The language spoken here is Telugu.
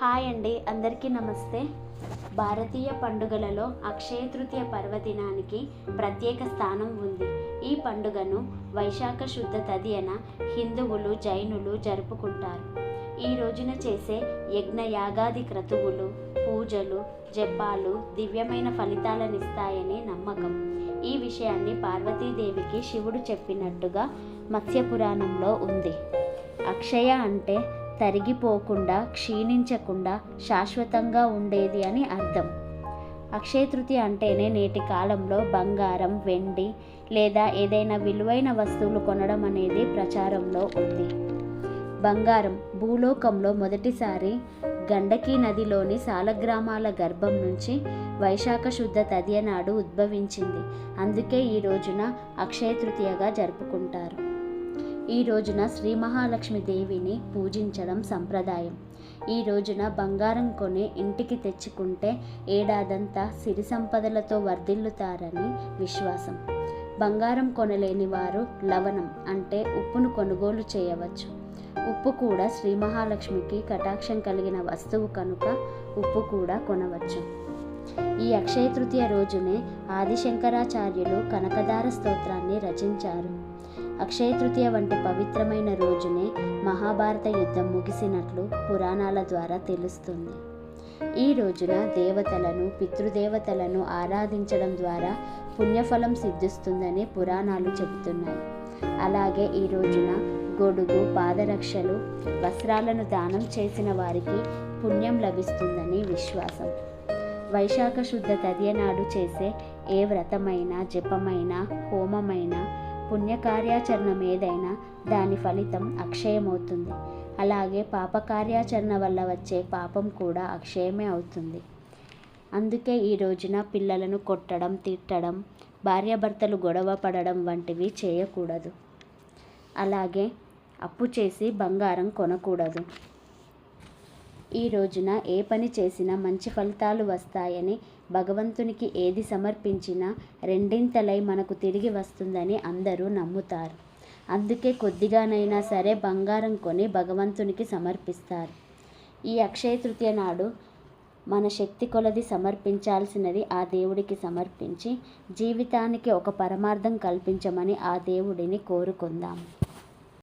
హాయ్ అండి అందరికీ నమస్తే. భారతీయ పండుగలలో అక్షయ తృతీయ పర్వదినానికి ప్రత్యేక స్థానం ఉంది. ఈ పండుగను వైశాఖ శుద్ధ తదియన హిందువులు జైనులు జరుపుకుంటారు. ఈ రోజున చేసే యజ్ఞ యాగాది క్రతువులు పూజలు జపాలు దివ్యమైన ఫలితాలనిస్తాయని నమ్మకం. ఈ విషయాన్ని పార్వతీదేవికి శివుడు చెప్పినట్టుగా మత్స్య పురాణంలో ఉంది. అక్షయ అంటే తరిగిపోకుండా క్షీణించకుండా శాశ్వతంగా ఉండేది అని అర్థం. అక్షయ తృతీయ అంటేనే నేటి కాలంలో బంగారం వెండి లేదా ఏదైనా విలువైన వస్తువులు కొనడం అనేది ప్రచారంలో ఉంది. బంగారం భూలోకంలో మొదటిసారి గండకీ నదిలోని సాలగ్రామాల గర్భం నుంచి వైశాఖ శుద్ధ తదియ నాడు ఉద్భవించింది. అందుకే ఈ రోజున అక్షయ తృతీయగా జరుపుకుంటారు. ఈ రోజున శ్రీ మహాలక్ష్మి దేవిని పూజించడం సంప్రదాయం. ఈ రోజున బంగారం కొని ఇంటికి తెచ్చుకుంటే ఏడాదంతా సిరి సంపదలతో వర్ధిల్లుతారని విశ్వాసం. బంగారం కొనలేని వారు లవణం అంటే ఉప్పును కొనుగోలు చేయవచ్చు. ఉప్పు కూడా శ్రీ మహాలక్ష్మికి కటాక్షం కలిగిన వస్తువు కనుక ఉప్పు కూడా కొనవచ్చు. ఈ అక్షయ తృతీయ రోజునే ఆదిశంకరాచార్యులు కనకదార స్తోత్రాన్ని రచించారు. అక్షయ తృతీయ వంటి పవిత్రమైన రోజునే మహాభారత యుద్ధం ముగిసినట్లు పురాణాల ద్వారా తెలుస్తుంది. ఈ రోజున దేవతలను పితృదేవతలను ఆరాధించడం ద్వారా పుణ్యఫలం సిద్ధిస్తుందని పురాణాలు చెబుతున్నాయి. అలాగే ఈ రోజున గొడుగు పాదరక్షలు వస్త్రాలను దానం చేసిన వారికి పుణ్యం లభిస్తుందని విశ్వాసం. వైశాఖ శుద్ధ తదియ నాడు చేసే ఏ వ్రతమైనా జపమైనా హోమమైనా పుణ్యకార్యాచరణం ఏదైనా దాని ఫలితం అక్షయమవుతుంది. అలాగే పాపకార్యాచరణ వల్ల వచ్చే పాపం కూడా అక్షయమే అవుతుంది. అందుకే ఈ రోజున పిల్లలను కొట్టడం తిట్టడం భార్యాభర్తలు గొడవ పడడం వంటివి చేయకూడదు. అలాగే అప్పు చేసి బంగారం కొనకూడదు. ఈ రోజున ఏ పని చేసినా మంచి ఫలితాలు వస్తాయని భగవంతునికి ఏది సమర్పించినా రెండింతలై మనకు తిరిగి వస్తుందని అందరూ నమ్ముతారు. అందుకే కొద్దిగానైనా సరే బంగారం కొని భగవంతునికి సమర్పిస్తారు. ఈ అక్షయ తృతీయ నాడు మన శక్తి కొలది సమర్పించాల్సినది ఆ దేవుడికి సమర్పించి జీవితానికి ఒక పరమార్థం కల్పించమని ఆ దేవుడిని కోరుకుందాం.